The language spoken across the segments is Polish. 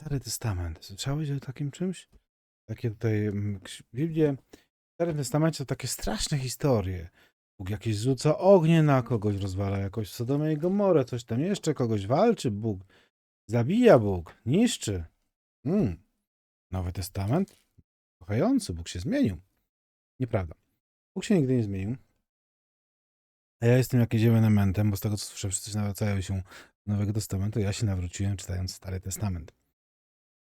Stary Testament. Słyszałeś o takim czymś? Takie tutaj mm, Biblię. W Starym Testamencie to takie straszne historie. Bóg jakieś rzuca ognie na kogoś, rozwala jakoś Sodomę i Gomorę, coś tam jeszcze, kogoś walczy Bóg. Zabija Bóg, niszczy. Mm. Nowy Testament? Kochający, Bóg się zmienił. Nieprawda. Bóg się nigdy nie zmienił. A ja jestem jakimś ewenementem, bo z tego co słyszę, wszyscy nawracają się Nowego Testamentu. Ja się nawróciłem czytając Stary Testament.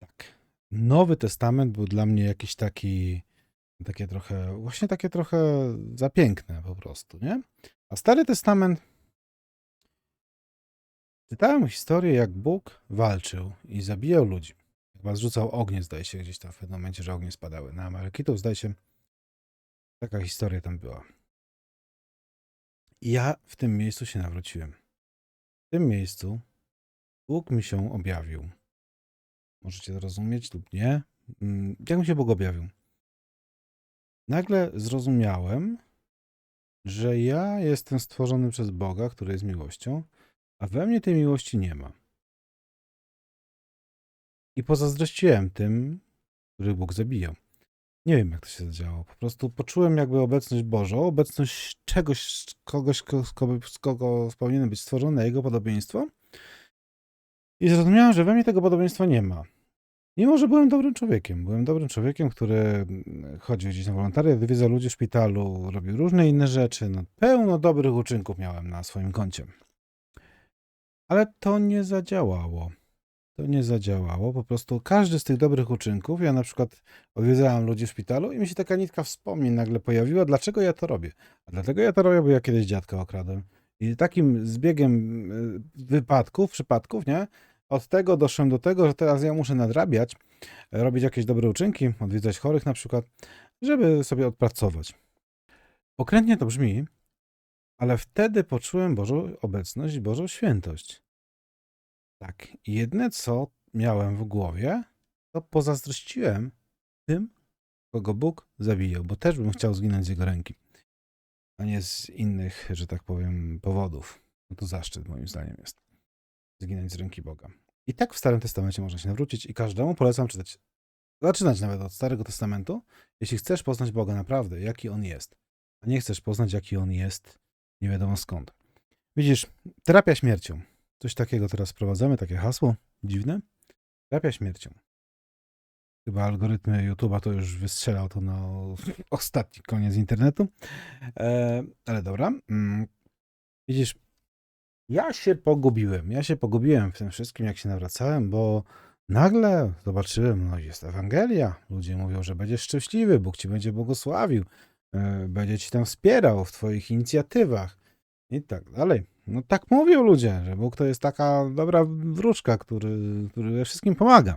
Tak. Nowy Testament był dla mnie jakiś taki, takie trochę, właśnie takie trochę za piękne po prostu, nie? A Stary Testament czytałem historię, jak Bóg walczył i zabijał ludzi. Chyba zrzucał ognie, zdaje się, gdzieś tam w pewnym momencie, że ognie spadały. Na Amalekitów, zdaje się, taka historia tam była. I ja w tym miejscu się nawróciłem. W tym miejscu Bóg mi się objawił. Możecie zrozumieć lub nie. Mm, Jak mi się Bóg objawił? Nagle zrozumiałem, że ja jestem stworzony przez Boga, który jest miłością, a we mnie tej miłości nie ma. I pozazdrościłem tym, których Bóg zabijał. Nie wiem, jak to się zadziało. Po prostu poczułem jakby obecność Bożą, obecność czegoś, kogoś, ko- z kogo, powinienem być stworzony, jego podobieństwo. I zrozumiałem, że we mnie tego podobieństwa nie ma. Mimo, że byłem dobrym człowiekiem. Byłem dobrym człowiekiem, który mm, chodził gdzieś na wolontariat, odwiedzał ludzi w szpitalu, robił różne inne rzeczy. No, pełno dobrych uczynków miałem na swoim koncie. Ale to nie zadziałało. To nie zadziałało. Po prostu każdy z tych dobrych uczynków, ja na przykład odwiedzałem ludzi w szpitalu i mi się taka nitka wspomnień nagle pojawiła, dlaczego ja to robię. A dlatego ja to robię, bo ja kiedyś dziadka okradłem. I takim zbiegiem y, wypadków, przypadków, nie? Od tego doszłem do tego, że teraz ja muszę nadrabiać, robić jakieś dobre uczynki, odwiedzać chorych na przykład, żeby sobie odpracować. Pokrętnie to brzmi, ale wtedy poczułem Bożą obecność i Bożą świętość. Tak, i jedyne co miałem w głowie, to pozazdrościłem tym, kogo Bóg zabijał, bo też bym chciał zginąć z jego ręki, a nie z innych, że tak powiem, powodów. No to zaszczyt moim zdaniem jest zginąć z ręki Boga. I tak w Starym Testamencie można się nawrócić i każdemu polecam czytać, zaczynać nawet od Starego Testamentu, jeśli chcesz poznać Boga naprawdę, jaki On jest, a nie chcesz poznać, jaki On jest, nie wiadomo skąd. Widzisz, terapia śmiercią. Coś takiego teraz wprowadzamy, takie hasło dziwne. Terapia śmiercią. Chyba algorytmy YouTube'a to już wystrzelał to na ostatni koniec internetu. E, ale dobra. Mm. Widzisz, ja się pogubiłem. Ja się pogubiłem w tym wszystkim, jak się nawracałem, bo nagle zobaczyłem, no jest Ewangelia. Ludzie mówią, że będziesz szczęśliwy, Bóg ci będzie błogosławił, e, będzie ci tam wspierał w twoich inicjatywach i tak dalej. No tak mówią ludzie, że Bóg to jest taka dobra wróżka, który, który we wszystkim pomaga.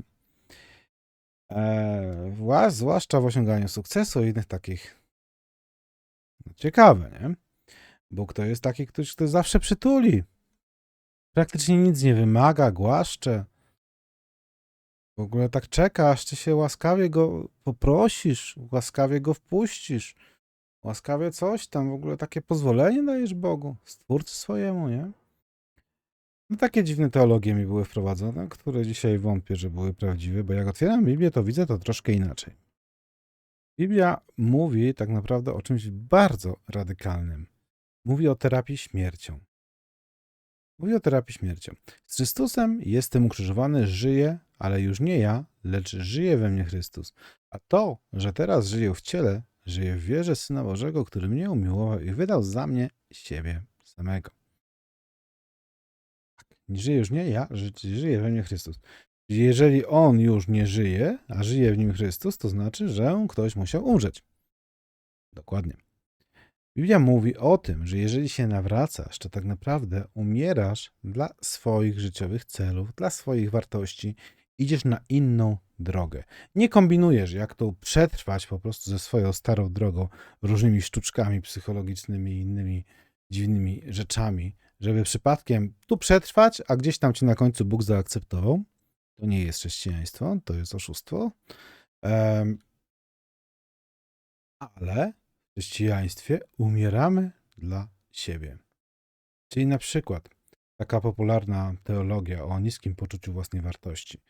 E, wła- zwłaszcza w osiąganiu sukcesu i innych takich. No, ciekawe, nie? Bóg to jest taki ktoś, kto zawsze przytuli. Praktycznie nic nie wymaga, głaszcze. W ogóle tak czeka, aż ty się łaskawie go poprosisz, łaskawie go wpuścisz. Łaskawie coś tam, w ogóle takie pozwolenie dajesz Bogu, stwórcy swojemu, nie? No takie dziwne teologie mi były wprowadzone, które dzisiaj wątpię, że były prawdziwe, bo jak otwieram Biblię, to widzę to troszkę inaczej. Biblia mówi tak naprawdę o czymś bardzo radykalnym. Mówi o terapii śmiercią. Mówi o terapii śmiercią. Z Chrystusem jestem ukrzyżowany, żyję, ale już nie ja, lecz żyje we mnie Chrystus. A to, że teraz żyję w ciele, żyję w wierze Syna Bożego, który mnie umiłował i wydał za mnie siebie samego. Nie żyje już nie ja, ży- żyje we mnie Chrystus. Jeżeli On już nie żyje, a żyje w nim Chrystus, to znaczy, że ktoś musiał umrzeć. Dokładnie. Biblia mówi o tym, że jeżeli się nawracasz, to tak naprawdę umierasz dla swoich życiowych celów, dla swoich wartości, idziesz na inną drogę. Nie kombinujesz, jak to przetrwać po prostu ze swoją starą drogą, różnymi sztuczkami psychologicznymi i innymi dziwnymi rzeczami, żeby przypadkiem tu przetrwać, a gdzieś tam cię na końcu Bóg zaakceptował. To nie jest chrześcijaństwo, to jest oszustwo. Em, ale w chrześcijaństwie umieramy dla siebie. Czyli na przykład taka popularna teologia o niskim poczuciu własnej wartości,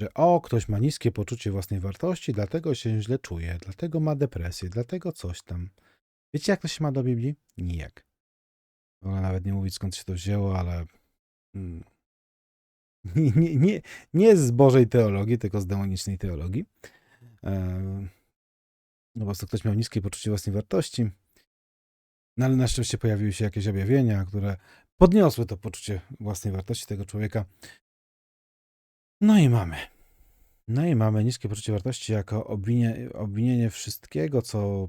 że o, ktoś ma niskie poczucie własnej wartości, dlatego się źle czuje, dlatego ma depresję, dlatego coś tam. Wiecie, jak to się ma do Biblii? Nijak. Mogę nawet nie mówić, skąd się to wzięło, ale mm, nie, nie, nie, z Bożej teologii, tylko z demonicznej teologii. Ehm, No prostu ktoś miał niskie poczucie własnej wartości, no ale na szczęście pojawiły się jakieś objawienia, które podniosły to poczucie własnej wartości tego człowieka. No i mamy. No i mamy niskie poczucie wartości jako obwinie, obwinienie wszystkiego, co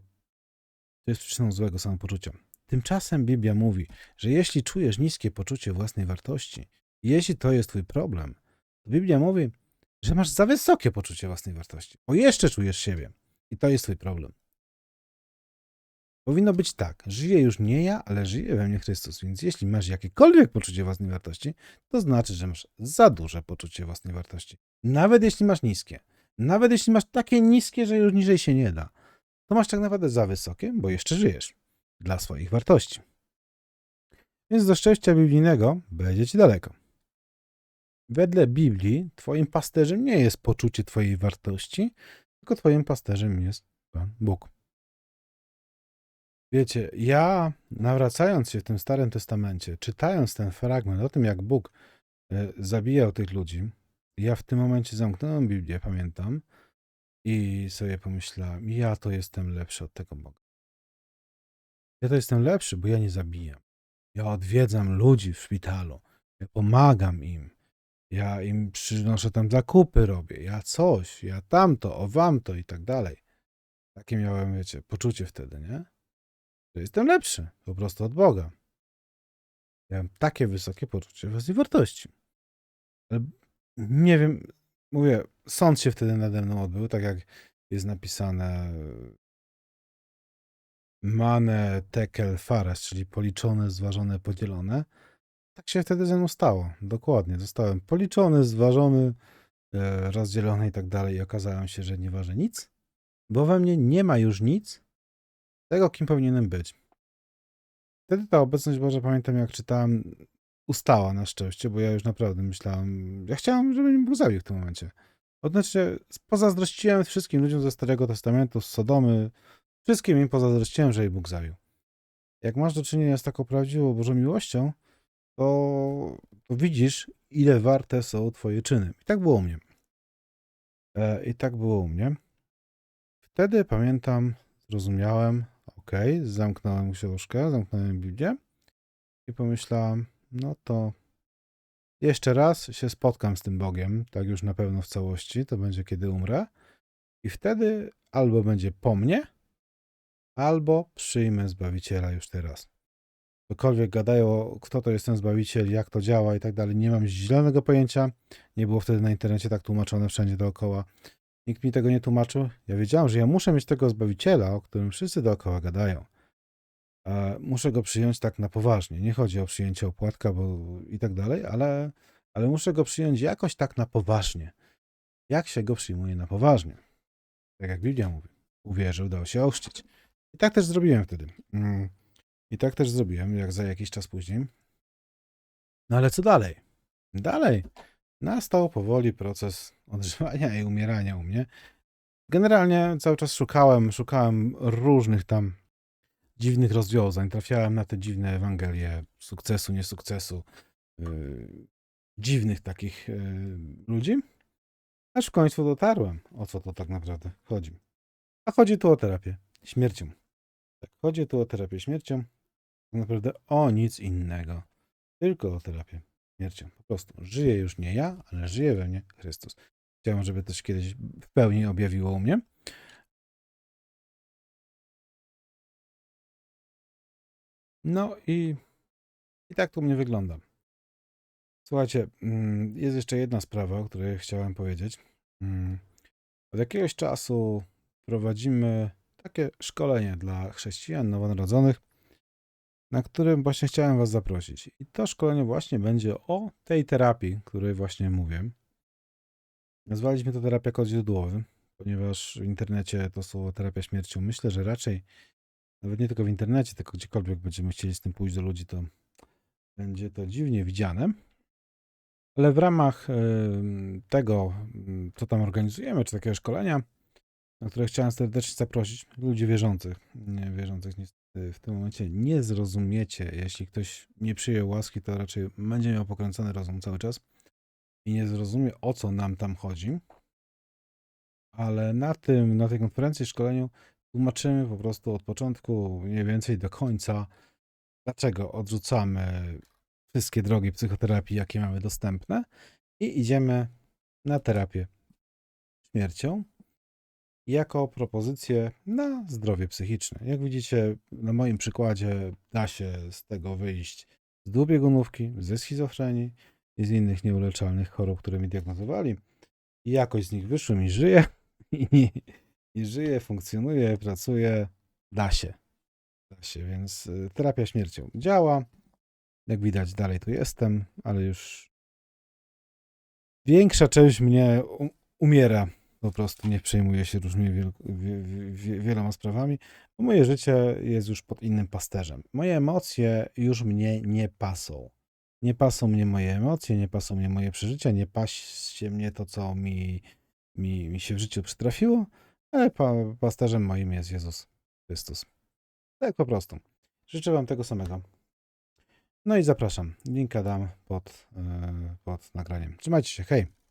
jest przyczyną złego samopoczucia. Tymczasem Biblia mówi, że jeśli czujesz niskie poczucie własnej wartości, jeśli to jest twój problem, to Biblia mówi, że masz za wysokie poczucie własnej wartości, bo jeszcze czujesz siebie i to jest twój problem. Powinno być tak, żyję już nie ja, ale żyje we mnie Chrystus, więc jeśli masz jakiekolwiek poczucie własnej wartości, to znaczy, że masz za duże poczucie własnej wartości. Nawet jeśli masz niskie, nawet jeśli masz takie niskie, że już niżej się nie da, to masz tak naprawdę za wysokie, bo jeszcze żyjesz dla swoich wartości. Więc do szczęścia biblijnego będzie ci daleko. Wedle Biblii twoim pasterzem nie jest poczucie twojej wartości, tylko twoim pasterzem jest Pan Bóg. Wiecie, ja nawracając się w tym Starym Testamencie, czytając ten fragment o tym, jak Bóg e, zabijał tych ludzi, ja w tym momencie zamknąłem Biblię, pamiętam, i sobie pomyślałem, ja to jestem lepszy od tego Boga. Ja to jestem lepszy, bo ja nie zabijam. Ja odwiedzam ludzi w szpitalu, ja pomagam im, ja im przynoszę tam zakupy, robię, ja coś, ja tamto, o wamto i tak dalej. Takie miałem, wiecie, poczucie wtedy, nie? Że jestem lepszy po prostu od Boga. Miałem takie wysokie poczucie własnej wartości. Ale nie wiem, mówię, sąd się wtedy nade mną odbył, tak jak jest napisane mane tekel fares, czyli policzone, zważone, podzielone. Tak się wtedy ze mną stało. Dokładnie. Zostałem policzony, zważony, e, rozdzielony i tak dalej. I okazało się, że nie waży nic, bo we mnie nie ma już nic tego, kim powinienem być. Wtedy ta obecność Boża, pamiętam jak czytałem, ustała na szczęście, bo ja już naprawdę myślałem, ja chciałem, żeby mnie Bóg zabił w tym momencie. Odnośnie, pozazdrościłem wszystkim ludziom ze Starego Testamentu, z Sodomy, wszystkim im pozazdrościłem, że jej Bóg zabił. Jak masz do czynienia z taką prawdziwą Bożą miłością, to, to widzisz, ile warte są twoje czyny. I tak było u mnie. E, I tak było u mnie. Wtedy pamiętam, zrozumiałem, ok, zamknąłem książkę, zamknąłem Biblię i pomyślałem, no to jeszcze raz się spotkam z tym Bogiem, tak już na pewno w całości, to będzie kiedy umrę. I wtedy albo będzie po mnie, albo przyjmę Zbawiciela już teraz. Cokolwiek gadają, kto to jest ten Zbawiciel, jak to działa i tak dalej, nie mam zielonego pojęcia. Nie było wtedy na internecie tak tłumaczone wszędzie dookoła. Nikt mi tego nie tłumaczył. Ja wiedziałem, że ja muszę mieć tego Zbawiciela, o którym wszyscy dookoła gadają. A muszę go przyjąć tak na poważnie. Nie chodzi o przyjęcie opłatka bo i tak dalej, ale, ale muszę go przyjąć jakoś tak na poważnie. Jak się go przyjmuje na poważnie? Tak jak Biblia mówi. Uwierzył, dał się ochrzcić. I tak też zrobiłem wtedy. Mm. I tak też zrobiłem, jak za jakiś czas później. No ale co dalej? Dalej nastał powoli proces odżywania i umierania u mnie. Generalnie cały czas szukałem, szukałem różnych tam dziwnych rozwiązań. Trafiałem na te dziwne Ewangelie sukcesu, niesukcesu, yy, dziwnych takich yy, ludzi. Aż w końcu dotarłem, o co to tak naprawdę chodzi. A chodzi tu o terapię śmiercią. Tak, chodzi tu o terapię śmiercią. Tak naprawdę o nic innego. Tylko o terapię śmiercią. Po prostu żyję już nie ja, ale żyje we mnie Chrystus. Chciałem, żeby to się kiedyś w pełni objawiło u mnie. No i, i tak to u mnie wygląda. Słuchajcie, mm, jest jeszcze jedna sprawa, o której chciałem powiedzieć. Mm, Od jakiegoś czasu prowadzimy takie szkolenie dla chrześcijan nowonarodzonych, na którym właśnie chciałem Was zaprosić. I to szkolenie właśnie będzie o tej terapii, której właśnie mówię. Nazwaliśmy to terapia kod źródłowy, ponieważ w internecie to słowo terapia śmiercią myślę, że raczej nawet nie tylko w internecie, tylko gdziekolwiek będziemy chcieli z tym pójść do ludzi, to będzie to dziwnie widziane. Ale w ramach tego, co tam organizujemy, czy takiego szkolenia, na które chciałem serdecznie zaprosić ludzi wierzących. Nie wierzących niestety w tym momencie nie zrozumiecie. Jeśli ktoś nie przyjął łaski, to raczej będzie miał pokręcony rozum cały czas i nie zrozumie, o co nam tam chodzi. Ale na tym, na tej konferencji, szkoleniu tłumaczymy po prostu od początku, mniej więcej do końca, dlaczego odrzucamy wszystkie drogi psychoterapii, jakie mamy dostępne i idziemy na terapię śmiercią jako propozycję na zdrowie psychiczne. Jak widzicie, na moim przykładzie da się z tego wyjść z dwubiegunówki, ze schizofrenii i z innych nieuleczalnych chorób, które mi diagnozowali. I jakoś z nich wyszłem i żyję. I, i żyję, funkcjonuję, pracuję. Da się. Da się, więc y, terapia śmiercią działa. Jak widać, dalej tu jestem, ale już większa część mnie umiera. Po prostu nie przejmuję się różnymi wiel- wie- wie- wieloma sprawami, bo moje życie jest już pod innym pasterzem. Moje emocje już mnie nie pasą. Nie pasą mnie moje emocje, nie pasą mnie moje przeżycia, nie pasie mnie to, co mi, mi, mi się w życiu przytrafiło, ale pa, pasterzem moim jest Jezus Chrystus. Tak po prostu. Życzę Wam tego samego. No i zapraszam. Linka dam pod, e, pod nagraniem. Trzymajcie się. Hej!